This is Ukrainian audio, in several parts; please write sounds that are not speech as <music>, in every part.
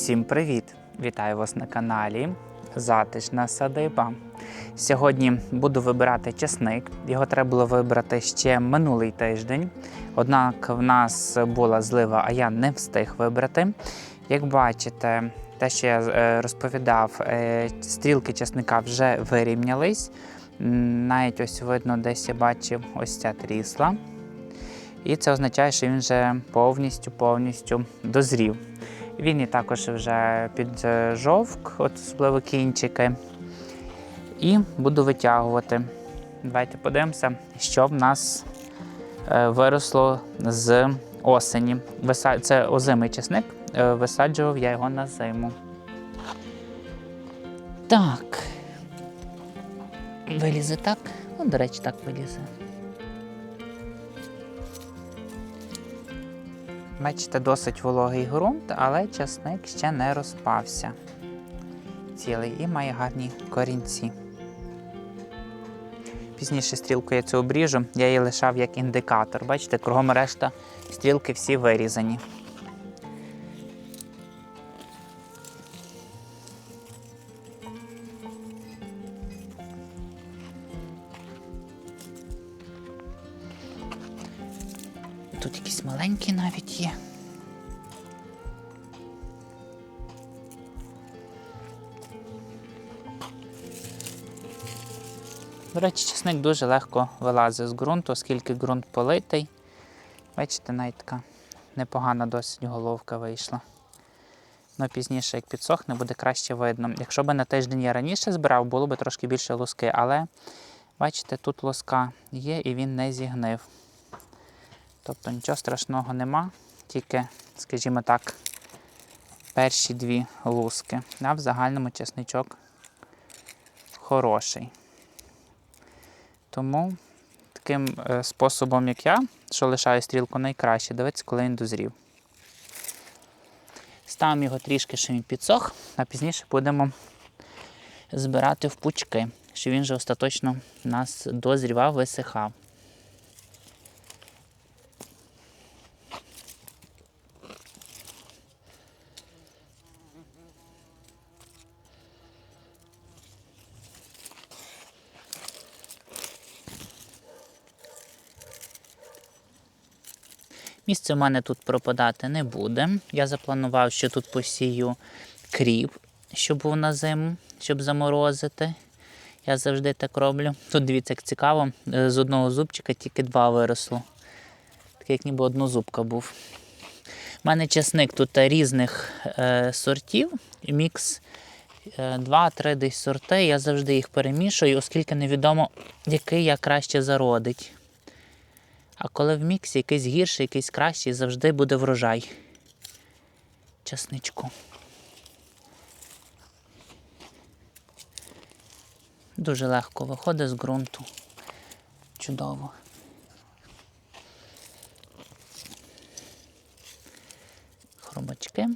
Усім привіт! Вітаю вас на каналі Затишна садиба. Сьогодні буду вибирати чесник. Його треба було вибрати ще минулий тиждень. Однак в нас була злива, а я не встиг вибрати. Як бачите, те, що я е, розповідав, е, стрілки чесника вже вирівнялись. Навіть ось видно, десь я бачив ось ця трісла. І це означає, що він вже повністю повністю дозрів. Він і також вже піджовк, от особливо кінчики. І буду витягувати. Давайте подивимося, що в нас е, виросло з осені. Це озимий чесник. е, Висаджував я його на зиму. Так. Вилізе так. Ну, до речі, так вилізе. Бачите, досить вологий ґрунт, але часник ще не розпався. Цілий і має гарні корінці. Пізніше стрілку я цю обріжу, я її лишав як індикатор. Бачите, кругом решта стрілки всі вирізані. Якісь маленькі навіть є. До речі, чесник дуже легко вилазить з ґрунту, оскільки ґрунт политий. Бачите, навіть така непогана досить головка вийшла. Ну, пізніше, як підсохне, буде краще видно. Якщо б на тиждень я раніше збирав, було б трошки більше луски, але бачите, тут луска є і він не зігнив. Тобто нічого страшного нема, тільки, скажімо так, перші дві луски. А в загальному чесничок хороший. Тому таким е, способом, як я, що лишаю стрілку найкраще, дивитися, коли він дозрів. Ставимо його трішки, щоб він підсох, а пізніше будемо збирати в пучки, щоб він вже остаточно нас дозрівав, висихав. В мене тут пропадати не буде. Я запланував, що тут посію кріп, щоб був на зиму, щоб заморозити. Я завжди так роблю. Тут дивіться, як цікаво, е, з одного зубчика тільки два виросло. Такий, як ніби однозубка був. У мене часник тут різних е, сортів, мікс е, два-три десь сорти. Я завжди їх перемішую, оскільки невідомо, який я краще зародить. А коли в міксі якийсь гірший, якийсь кращий, завжди буде врожай. Часничку. Дуже легко виходить з ґрунту. Чудово. Хробачки.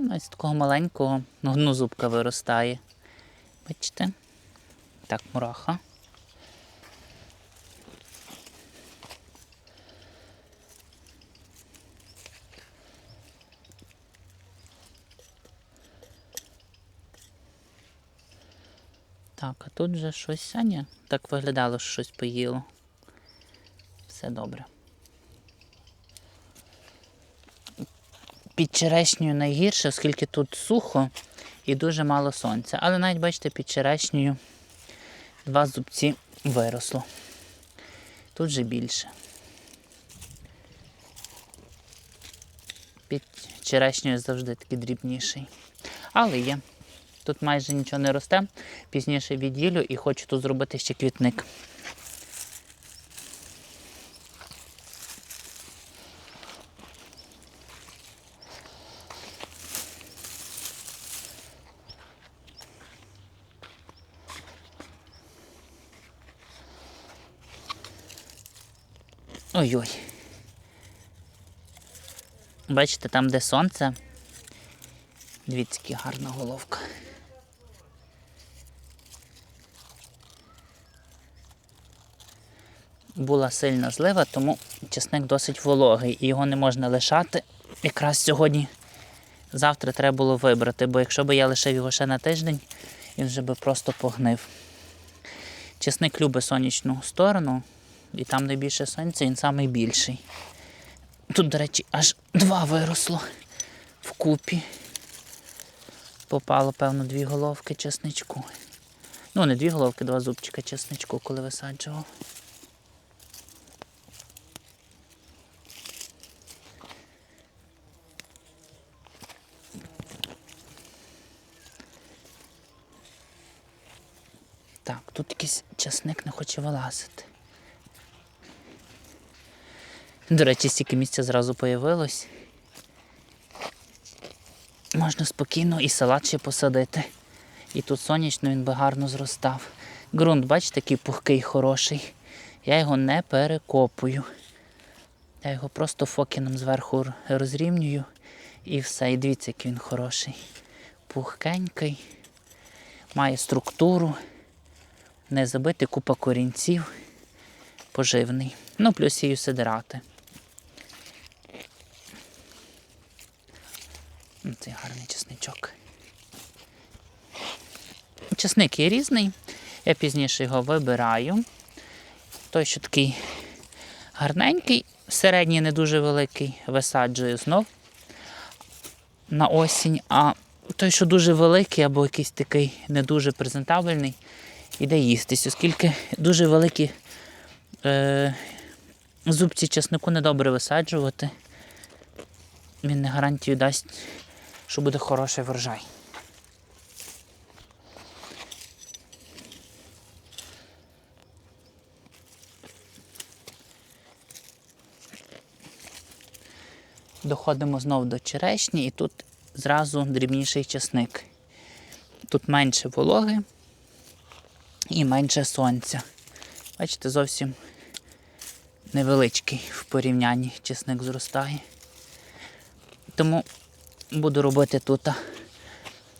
Ну, з такого маленького гнузубка виростає. Бачите? Так, мураха. Так, а тут вже щось Аня так виглядало, що щось поїло. Все добре. Під черешнею найгірше, оскільки тут сухо і дуже мало сонця. Але навіть бачите, під черешнею два зубці виросло. Тут же більше. Під черешнею завжди такий дрібніший. Але є. Тут майже нічого не росте. Пізніше відділю і хочу тут зробити ще квітник. Ой-ой. Бачите, там, де сонце. Дивіться, яка гарна головка. Була сильна злива, тому чесник досить вологий і його не можна лишати. Якраз сьогодні, завтра треба було вибрати, бо якщо б я лишив його ще на тиждень, він вже би просто погнив. Чесник любить сонячну сторону, і там, де більше сонця, він найбільший. Тут, до речі, аж два виросло вкупі. Попало, певно, дві головки чесничку. Ну, не дві головки, два зубчика чесничку, коли висаджував. Так, тут якийсь часник не хоче вилазити. До речі, стільки місця зразу появилось. Можна спокійно і салат ще посадити. І тут сонячно він би гарно зростав. Ґрунт, бачите, такий пухкий, хороший. Я його не перекопую. Я його просто фокіном зверху розрівнюю і все. І дивіться, який він хороший. Пухкенький, має структуру, не забитий, купа корінців, поживний. Ну, плюс сію сидирати. Цей гарний чесничок. Чесник є різний. Я пізніше його вибираю. Той, що такий гарненький, середній не дуже великий, висаджую знов на осінь, а той, що дуже великий або якийсь такий не дуже презентабельний, іде їстись, оскільки дуже великі е, зубці чеснику недобре висаджувати. Він не гарантію дасть, що буде хороший врожай. Доходимо знову до черешні і тут зразу дрібніший чесник. Тут менше вологи і менше сонця. Бачите, зовсім невеличкий в порівнянні чесник зростає. Тому буду робити тут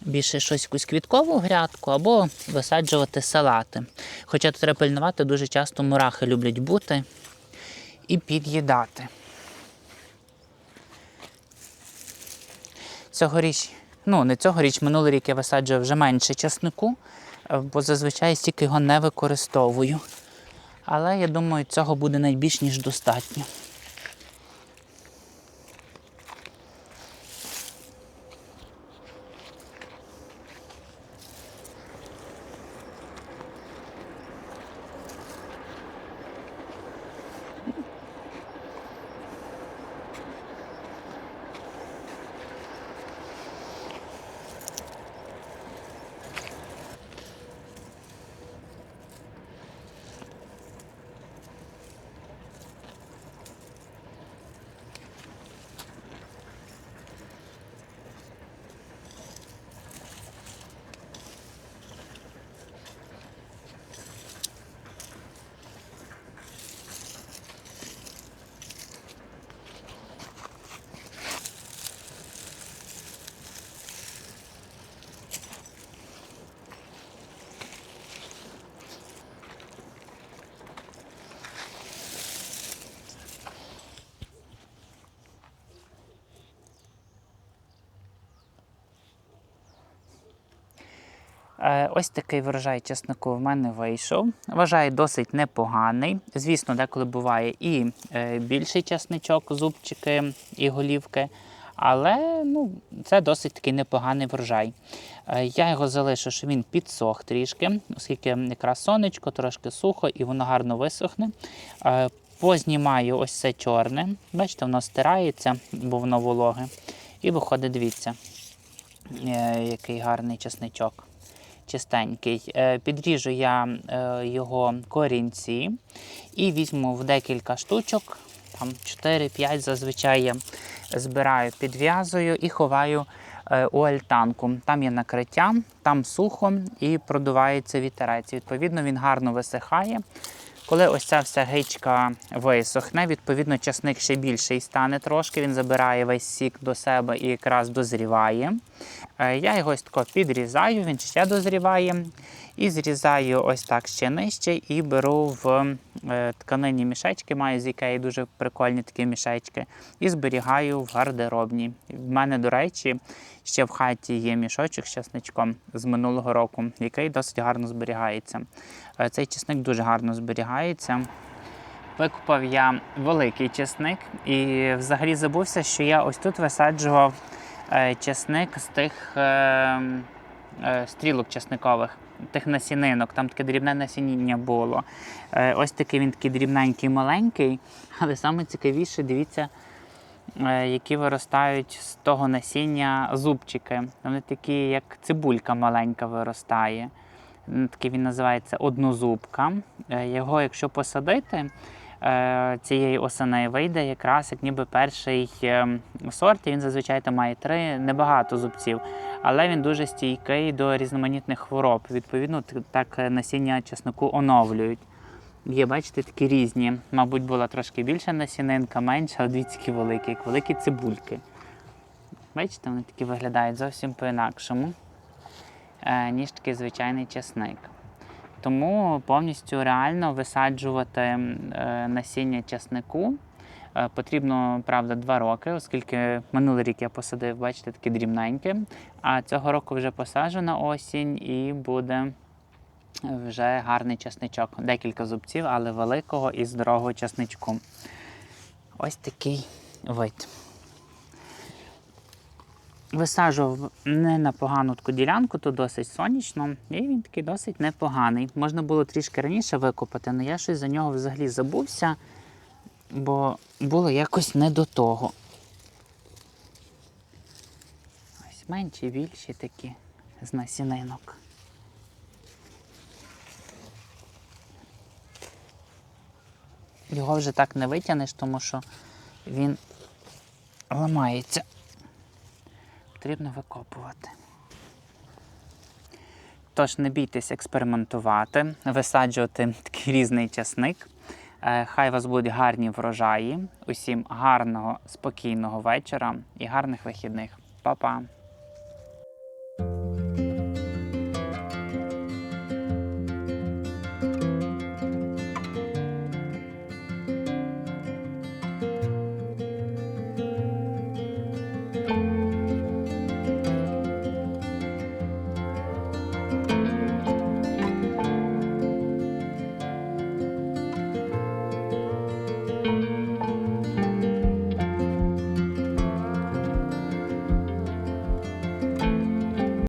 більше щось якусь квіткову грядку або висаджувати салати. Хоча тут треба пильнувати, дуже часто мурахи люблять бути і під'їдати. Цьогоріч, ну не цьогоріч, минулий рік я висаджував вже менше часнику, е, бо зазвичай стільки його не використовую. Але я думаю, цього буде найбільш ніж достатньо. Ось такий врожай чеснику в мене вийшов. Вважаю, досить непоганий. Звісно, деколи буває і е, більший чесничок, зубчики і голівки. Але ну, це досить такий непоганий врожай. Е, Я його залишу, щоб він підсох трішки, оскільки якраз сонечко, трошки сухо і воно гарно висохне. Е, Познімаю ось це чорне. Бачите, воно стирається, бо воно вологе. І виходить, дивіться, е, який гарний чесничок. Чистенький. Е, Підріжу я е, його корінці і візьму в декілька штучок, там 4-5 зазвичай я збираю, підв'язую і ховаю е, у альтанку. Там є накриття, там сухо і продувається вітерець. Відповідно, він гарно висихає. Коли ось ця вся гичка висохне, відповідно, часник ще більший стане трошки, він забирає весь сік до себе і якраз дозріває. Е, Я його ось тако підрізаю, він ще дозріває. І зрізаю ось так ще нижче і беру в е, тканині мішечки, маю з Ікеї дуже прикольні такі мішечки, і зберігаю в гардеробній. В мене, до речі, ще в хаті є мішочок з чесничком з минулого року, який досить гарно зберігається. Е, Цей чесник дуже гарно зберігається. Викупав я великий чесник і взагалі забувся, що я ось тут висаджував чесник з тих е, е, стрілок чесникових, тих насінинок. Там таке дрібне насіння було. Е, ось такий він такий дрібненький, маленький, але саме цікавіше, дивіться, е, які виростають з того насіння зубчики. Вони такі, як цибулька маленька виростає. Такий він називається однозубка. Е, Його, якщо посадити е, цієї осени, вийде якраз як ніби перший е, сорт. Він зазвичай там має три, небагато зубців, але він дуже стійкий до різноманітних хвороб. Відповідно, так е, насіння чесноку оновлюють. Є, бачите, такі різні. Мабуть, була трошки більша насінинка, менша, дві такі великі, як великі цибульки. Бачите, вони такі виглядають зовсім по-інакшому е, ніж такий звичайний чесник. Тому повністю реально висаджувати е, насіння чеснику е, потрібно, правда, два роки, оскільки минулий рік я посадив, бачите, такі дрібненькі. А цього року вже посаджу на осінь і буде вже гарний чесничок. Декілька зубців, але великого і здорового чесничку. Ось такий вид висаджував не на погану таку ділянку, то досить сонячно, і він такий досить непоганий. Можна було трішки раніше викопати, але я щось за нього взагалі забувся, бо було якось не до того. Ось менші, більші такі з насінинок. Його вже так не витягнеш, тому що він ламається потрібно викопувати. Тож не бійтесь експериментувати, висаджувати такий <laughs> різний часник. Е, Хай вас будуть гарні врожаї. Усім гарного, спокійного вечора і гарних вихідних. Па-па!